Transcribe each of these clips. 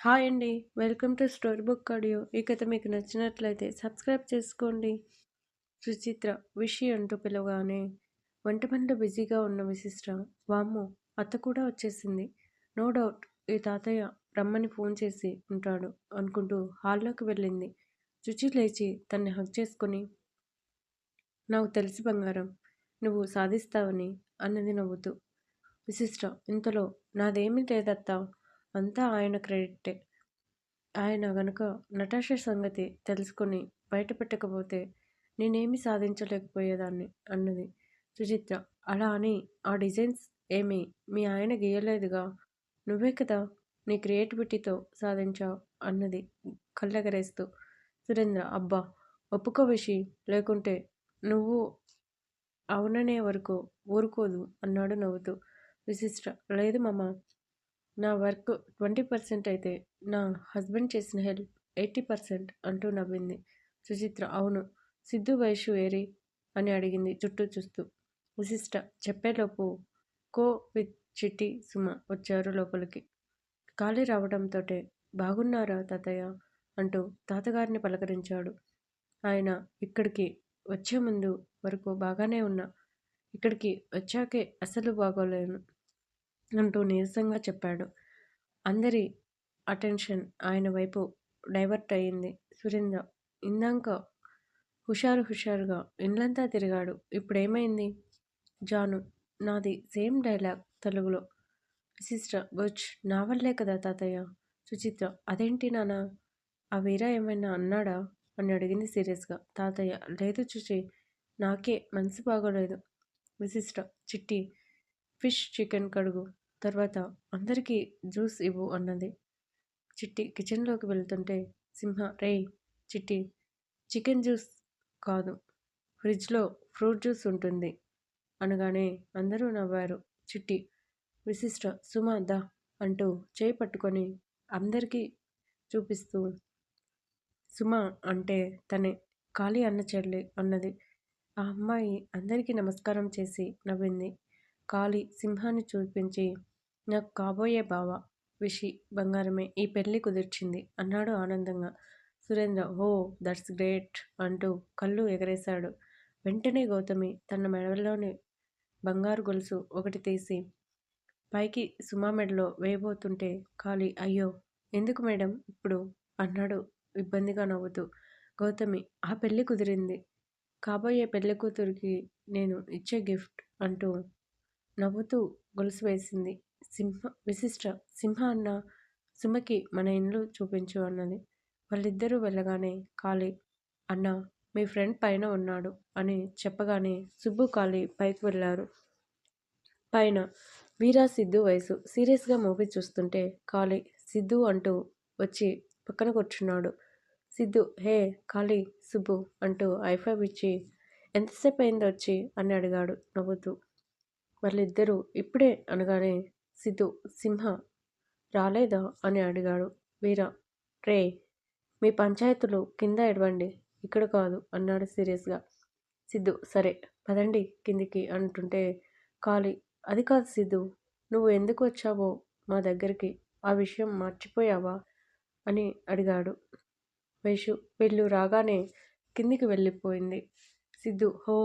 Hi అండి. Welcome to story book audio. ఈ కథ మీకు నచ్చినట్లయితే సబ్స్క్రైబ్ చేసుకోండి. సుచిత్ర విషి అంటూ పిలవగానే వంట పనిలో బిజీగా ఉన్న విశిష్ట వామ్మో అత్త కూడా వచ్చేసింది. నో డౌట్ ఈ తాతయ్య రమ్మని ఫోన్ చేసి ఉంటాడు అనుకుంటూ హాల్లోకి వెళ్ళింది. రుచి లేచి తన్ని హక్ చేసుకుని నాకు తెలిసి బంగారం నువ్వు సాధిస్తావని అన్నది నవ్వుతూ విశిష్ట ఇంతలో నాదేమీ లేదత్తా. అంతా ఆయన క్రెడిటే ఆయన గనుక నటాషా సంగతి తెలుసుకుని బయటపెట్టకపోతే నేనేమి సాధించలేకపోయేదాన్ని అన్నది సుచిత్ర. అలా అని ఆ డిజైన్స్ ఏమి మీ ఆయన గీయలేదుగా? నువ్వే కదా నీ క్రియేటివిటీతో సాధించావు అన్నది కళ్ళగరేస్తూ సురేంద్ర. అబ్బా! ఒప్పుకో విషి లేకుంటే నువ్వు అవుననే వరకు ఊరుకోదు అన్నాడు నవ్వుతూ విశిష్ట. లేదు మామ నా వర్క్ ట్వంటీ పర్సెంట్ అయితే నా హస్బెండ్ చేసిన హెల్ప్ ఎయిటీ పర్సెంట్ అంటూ నవ్వింది. సుచిత్ర అవును సిద్ధు వయసు ఏరి అని అడిగింది చుట్టూ చూస్తూ. విశిష్ట చెప్పేలోపు కో విత్ చిట్టి సుమ వచ్చారు లోపలికి. ఖాళీ రావడంతో బాగున్నారా తాతయ్య అంటూ తాతగారిని పలకరించాడు. ఆయన ఇక్కడికి వచ్చే ముందు వరకు బాగానే ఉన్నా. ఇక్కడికి వచ్చాకే అసలు బాగోలేను. అంటూ నీరసంగా చెప్పాడు. అందరి అటెన్షన్ ఆయన వైపు డైవర్ట్ అయ్యింది సురేంద్ర ఇందాక హుషారు హుషారుగా ఇండ్లంతా తిరిగాడు. ఇప్పుడేమైంది? జాను నాది సేమ్ డైలాగ్ తెలుగులో. విశిష్ట బుచ్ నా వల్లే కదా తాతయ్య? సుచిత్ర అదేంటి నాన్న? ఆ వీరా ఏమైనా అన్నాడా? అని అడిగింది సీరియస్గా. తాతయ్య లేదు చూచి నాకే మనసు బాగోలేదు. విశిష్ట చిట్టి ఫిష్ చికెన్ కడుగు. తర్వాత అందరికీ జ్యూస్ ఇవ్వు అన్నది. చిట్టి కిచెన్లోకి వెళ్తుంటే సింహ రే చిట్టి చికెన్ జ్యూస్ కాదు ఫ్రిడ్జ్లో ఫ్రూట్ జ్యూస్ ఉంటుంది అనగానే అందరూ నవ్వారు. చిట్టి విశిష్ట సుమ ద అంటూ చేయి పట్టుకొని అందరికీ చూపిస్తూ సుమ అంటే తనే ఖాళీ అన్న చెల్లి అన్నది. ఆ అమ్మాయి అందరికీ నమస్కారం చేసి నవ్వింది. కాళీ సింహాన్ని చూపించి నాకు కాబోయే బావ విషి బంగారమే ఈ పెళ్ళి కుదిర్చింది అన్నాడు ఆనందంగా. సురేంద్ర ఓ దట్స్ గ్రేట్ అంటూ కళ్ళు ఎగరేశాడు. వెంటనే గౌతమి తన మెడలోని బంగారు గొలుసు ఒకటి తీసి పైకి సుమా మెడలో వేయబోతుంటే ఖాళీ అయ్యో ఎందుకు మేడం ఇప్పుడు? అన్నాడు ఇబ్బందిగా నవ్వుతూ. గౌతమి ఆ పెళ్ళి కుదిరింది. కాబోయే పెళ్ళి కూతురికి నేను ఇచ్చే గిఫ్ట్ అంటూ నవ్వుతూ గొలుసు వేసింది. సింహ విశిష్ట సింహ అన్న సుమకి మన ఇండ్లు చూపించు అన్నది వాళ్ళిద్దరూ వెళ్ళగానే కాళీ అన్న మీ ఫ్రెండ్ పైన ఉన్నాడు అని చెప్పగానే సుబ్బు కాళీ పైకి వెళ్ళారు. పైన వీరా సిద్ధు వయసు. సీరియస్గా మూవీ చూస్తుంటే కాళీ సిద్ధు అంటూ వచ్చి పక్కన కూర్చున్నాడు. సిద్ధు హే కాళీ సుబ్బు అంటూ ఐఫైవ్ ఇచ్చి ఎంతసేపు అయిందో వచ్చి? అని అడిగాడు నవ్వుతూ. వాళ్ళిద్దరూ ఇప్పుడే అనగానే సిద్ధు సింహ రాలేదా అని అడిగాడు. వీర రే మీ పంచాయతీలు కింద ఎడవండి ఇక్కడ కాదు అన్నాడు సీరియస్గా. సిద్ధు సరే పదండి కిందికి అంటుంటే ఖాళీ. అది కాదు సిద్ధు నువ్వు ఎందుకు వచ్చావో మా దగ్గరికి? ఆ విషయం మర్చిపోయావా అని అడిగాడు. వేషు వీళ్ళు రాగానే కిందికి వెళ్ళిపోయింది. సిద్ధు హో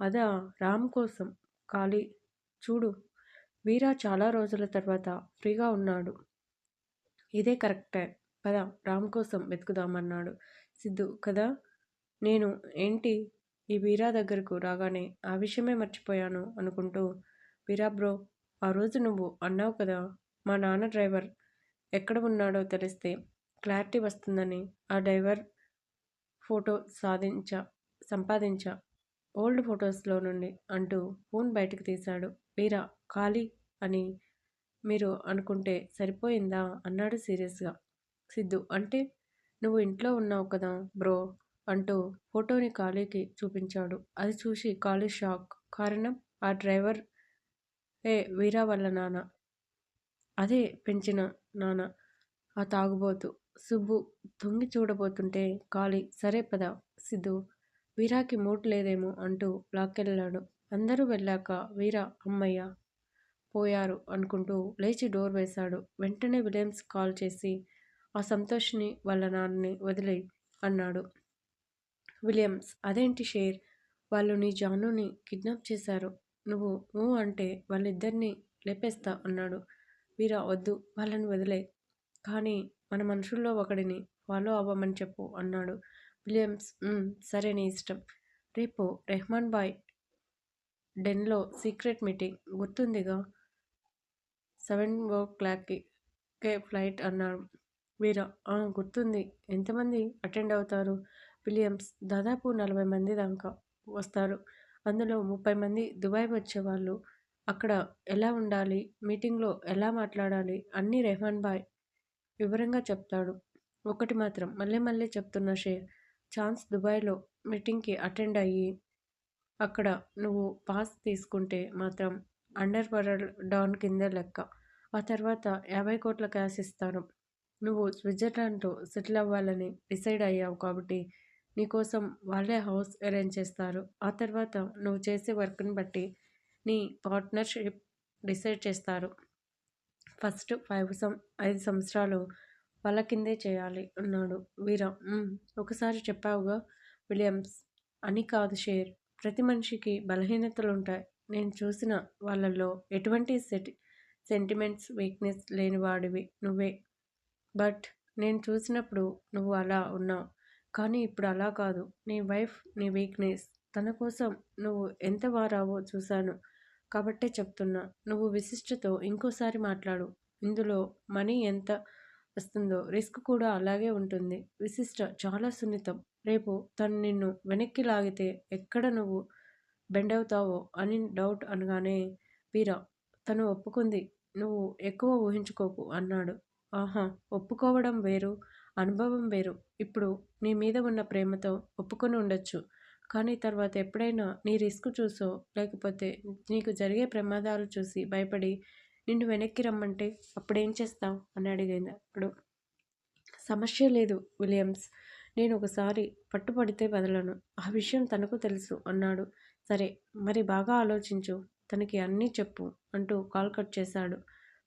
అదా? రామ్ కోసం. ఖాళీ. చూడు వీరా చాలా రోజుల తర్వాత ఫ్రీగా ఉన్నాడు. ఇదే కరెక్టే. పద రామ్ కోసం వెతుకుదామన్నాడు సిద్ధు. కదా? నేను ఏంటి ఈ వీరా దగ్గరకు రాగానే ఆ విషయమే మర్చిపోయాను అనుకుంటూ వీరా బ్రో ఆ రోజు నువ్వు అన్నావు కదా మా నాన్న డ్రైవర్ ఎక్కడ ఉన్నాడో తెలిస్తే క్లారిటీ వస్తుందని ఆ డ్రైవర్ ఫోటో సాధించా సంపాదించా ఓల్డ్ ఫొటోస్లో నుండి అంటూ ఫోన్ బయటకు తీశాడు. వీరా ఖాళీ అని మీరు అనుకుంటే సరిపోయిందా? అన్నాడు సీరియస్గా. సిద్ధు అంటే నువ్వు ఇంట్లో ఉన్నావు కదా బ్రో అంటూ ఫోటోని ఖాళీకి చూపించాడు. అది చూసి ఖాళీ షాక్. కారణం ఆ డ్రైవర్ ఏ వీరా వాళ్ళ నాన్న? అదే పెంచిన నాన్న ఆ తాగుబోతు. సుబ్బు తొంగి చూడబోతుంటే ఖాళీ సరే పద సిద్ధు వీరాకి మూడ్ లేదేమో అంటూ లాక్కెళ్ళాడు అందరూ వెళ్ళాక వీరా అమ్మయ్య పోయారు అనుకుంటూ లేచి డోర్ వేశాడు. వెంటనే విలియమ్స్ కాల్ చేసి ఆ సంతోష్ని వాళ్ళ నాన్నని వదిలే అన్నాడు. విలియమ్స్ అదేంటి షేర్? వాళ్ళు నీ జానుని కిడ్నాప్ చేశారు. నువ్వు నువ్వు అంటే వాళ్ళిద్దరినీ లేపేస్తా అన్నాడు. వీరా వద్దు. వాళ్ళని వదిలే కానీ మన మనుషుల్లో ఒకడిని ఫాలో అవ్వమని చెప్పు అన్నాడు. విలియమ్స్ సరే నీ ఇష్టం. రేపు రెహమాన్ బాయ్ డెన్లో సీక్రెట్ మీటింగ్. గుర్తుందిగా? సెవెన్ ఓ క్లాక్కి కే ఫ్లైట్ అన్నాడు వీరా గుర్తుంది. ఎంతమంది అటెండ్ అవుతారు? విలియమ్స్ దాదాపు నలభై మంది దాకా వస్తారు. అందులో ముప్పై మంది దుబాయ్ వచ్చేవాళ్ళు. అక్కడ ఎలా ఉండాలి? మీటింగ్లో ఎలా మాట్లాడాలి? అన్నీ రెహమాన్ బాయ్ వివరంగా చెప్తాడు. ఒకటి మాత్రం మళ్ళీ మళ్ళీ చెప్తున్న షేర్. ఛాన్స్ దుబాయ్లో మీటింగ్కి అటెండ్ అయ్యి అక్కడ నువ్వు పాస్ తీసుకుంటే మాత్రం అండర్ వరల్డ్ డాన్ కింద లెక్క. ఆ తర్వాత యాభై కోట్ల క్యాష్ ఇస్తాను. నువ్వు స్విట్జర్లాండ్లో సెటిల్ అవ్వాలని డిసైడ్ అయ్యావు కాబట్టి నీకోసం వాళ్ళే హౌస్ అరేంజ్ చేస్తారు. ఆ తర్వాత నువ్వు చేసే వర్క్ని బట్టి నీ పార్ట్నర్షిప్ డిసైడ్ చేస్తారు. ఫస్ట్ ఫైవ్ సం ఐదు సంవత్సరాలు వాళ్ళ కిందే చేయాలి అన్నాడు వీరా. ఒకసారి చెప్పావుగా విలియమ్స్. అని కాదు షేర్. ప్రతి మనిషికి బలహీనతలు ఉంటాయి నేను చూసిన వాళ్ళల్లో ఎటువంటి సెటి సెంటిమెంట్స్ వీక్నెస్ లేని వాడివి నువ్వే. బట్ నేను చూసినప్పుడు నువ్వు అలా ఉన్నావు. కానీ ఇప్పుడు అలా కాదు. నీ వైఫ్ నీ వీక్నెస్ తన కోసం నువ్వు ఎంత వారావో చూశాను కాబట్టే చెప్తున్నా. నువ్వు విశిష్టతో ఇంకోసారి మాట్లాడు. ఇందులో మనీ ఎంత వస్తుందో రిస్క్ కూడా అలాగే ఉంటుంది. విశిష్ట చాలా సున్నితం. రేపు తను నిన్ను వెనక్కి లాగితే ఎక్కడ నువ్వు బెండ్ అవుతావో అని డౌట్ అనగానే వీరా తను ఒప్పుకుంది. నువ్వు ఎక్కువ ఊహించుకోకు అన్నాడు. ఆహా ఒప్పుకోవడం వేరు అనుభవం వేరు. ఇప్పుడు నీ మీద ఉన్న ప్రేమతో ఒప్పుకొని ఉండొచ్చు. కానీ తర్వాత ఎప్పుడైనా నీ రిస్క్ చూసో లేకపోతే నీకు జరిగే ప్రమాదాలు చూసి భయపడి నిన్ను వెనక్కి రమ్మంటే అప్పుడేం చేస్తావు? అని అడిగింది. అప్పుడు సమస్య లేదు విలియమ్స్. నేను ఒకసారి పట్టుపడితే వదలను. ఆ విషయం తనకు తెలుసు అన్నాడు. సరే మరి బాగా ఆలోచించు. తనకి అన్నీ చెప్పు అంటూ కాల్ కట్ చేశాడు.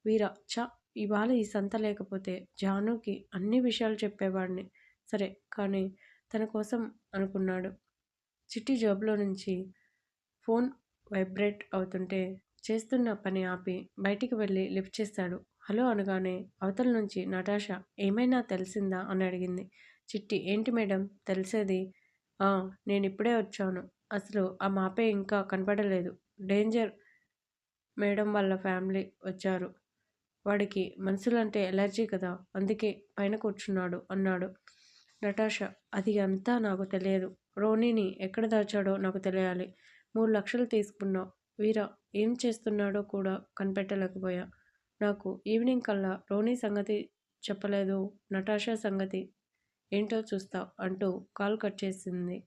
వీర చ ఇవాళ ఈ సంత లేకపోతే జానుకి అన్ని విషయాలు చెప్పేవాడిని. సరే కానీ తన కోసం అనుకున్నాడు. చిట్టి జాబ్లో నుంచి ఫోన్ వైబ్రేట్ అవుతుంటే చేస్తున్న పని ఆపి బయటికి వెళ్ళి లిఫ్ట్ చేశాడు హలో అనగానే అవతల నుంచి నటాషా ఏమైనా తెలిసిందా? అని అడిగింది. చిట్టి ఏంటి మేడం? తెలిసేది నేను ఇప్పుడే వచ్చాను. అసలు ఆ మాపే ఇంకా కనపడలేదు. డేంజర్ మేడం వాళ్ళ ఫ్యామిలీ వచ్చారు. వాడికి మనుషులంటే ఎలర్జీ కదా! అందుకే పైన కూర్చున్నాడు అన్నాడు. నటాష అది అంతా నాకు తెలియదు. రోనీని ఎక్కడ దాచాడో నాకు తెలియాలి. మూడు లక్షలు తీసుకున్నావు. వీర ఏం చేస్తున్నాడో కూడా కనిపెట్టలేకపోయా. నాకు ఈవినింగ్ కల్లా రోనీ సంగతి చెప్పలేదు నటాషా సంగతి ఏంటో చూస్తావు అంటూ కాల్ కట్ చేసింది.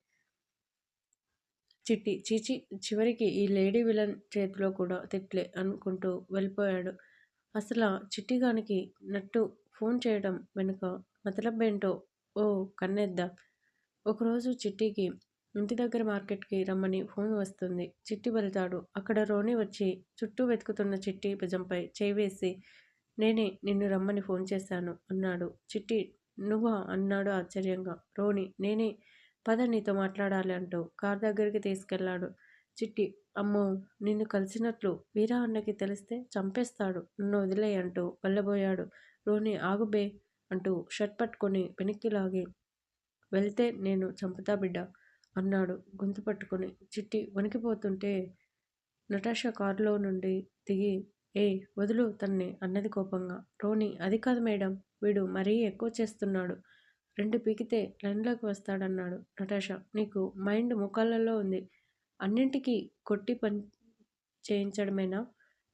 చిట్టి చీచి చివరికి ఈ లేడీ విలన్ చేతిలో కూడా తిట్లే అనుకుంటూ వెళ్ళిపోయాడు. అసలు చిట్టిగానికి నట్టు ఫోన్ చేయడం వెనుక మతలబ్బేంటో ఓ కన్నెద్దాం. ఒకరోజు చిట్టికి ఇంటి దగ్గర మార్కెట్కి రమ్మని ఫోన్ వస్తుంది. చిట్టి వెళ్తాడు. అక్కడ రోని వచ్చి చుట్టూ వెతుకుతున్న చిట్టి భుజంపై చేయి వేసి నేనే నిన్ను రమ్మని ఫోన్ చేశాను అన్నాడు. చిట్టి నువ్వా? అన్నాడు ఆశ్చర్యంగా. రోణి నేనే. పద నీతో మాట్లాడాలి అంటూ కార్ దగ్గరికి తీసుకెళ్ళాడు చిట్టి అమ్మో నిన్ను కలిసినట్లు వీరా అన్నకి తెలిస్తే చంపేస్తాడు. నన్ను వదిలే అంటూ వెళ్ళబోయాడు. రోణి ఆగుబే అంటూ షర్ట్ పట్టుకొని వెనక్కి లాగి వెళ్తే నేను చంపుతా బిడ్డ అన్నాడు గొంతు పట్టుకొని. చిట్టి వణికిపోతుంటే నటాషా కారులో నుండి దిగి ఏ వదులు తన్ని అన్నది కోపంగా. రోని అది కాదు మేడం వీడు మరీ ఎక్కువ చేస్తున్నాడు. రెండు పీకితే లైన్లోకి వస్తాడన్నాడు నటాషా. నీకు మైండ్ ముఖాలలో ఉంది. అన్నింటికీ కొట్టి పని చేయించడమేనా?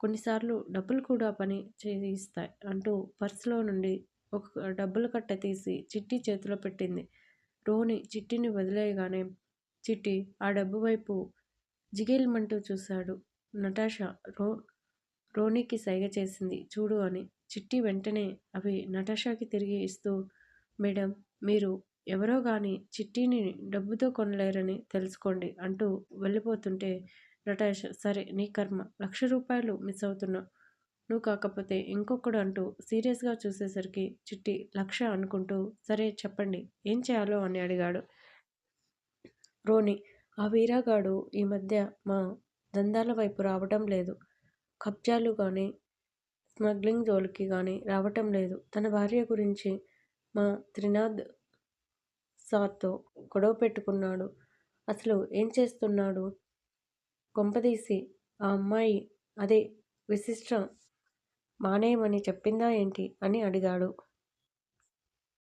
కొన్నిసార్లు డబ్బులు కూడా పని చేయిస్తాయి అంటూ పర్సులో నుండి ఒక డబ్బుల కట్ట తీసి చిట్టి చేతిలో పెట్టింది. రోని చిట్టిని వదిలేయగానే చిట్టి ఆ డబ్బు వైపు జిగేల్మంటూ చూశాడు నటాషా. రో రోనీకి సైగ చేసింది. చూడు అని. చిట్టి వెంటనే అవి నటాషాకి తిరిగి ఇస్తూ మేడం మీరు ఎవరో గాని చిట్టిని డబ్బుతో కొనలేరని తెలుసుకోండి అంటూ వెళ్ళిపోతుంటే నటాష సరే నీ కర్మ. లక్ష రూపాయలు మిస్ అవుతున్నా. నువ్వు కాకపోతే ఇంకొకడు అంటూ సీరియస్గా చూసేసరికి చిట్టి లక్ష అనుకుంటూ సరే చెప్పండి. ఏం చేయాలో అని అడిగాడు. రోని ఆ వీరాగాడు ఈ మధ్య మా దందాల వైపు రావడం లేదు. కబ్జాలు కానీ స్మగ్లింగ్ జోలికి కానీ రావటం లేదు. తన భార్య గురించి మా త్రినాథ్ సార్తో గొడవ పెట్టుకున్నాడు. అసలు ఏం చేస్తున్నాడు? కొంపదీసి ఆ అమ్మాయి అదే విశిష్ట మానేయమని చెప్పిందా ఏంటి? అని అడిగాడు.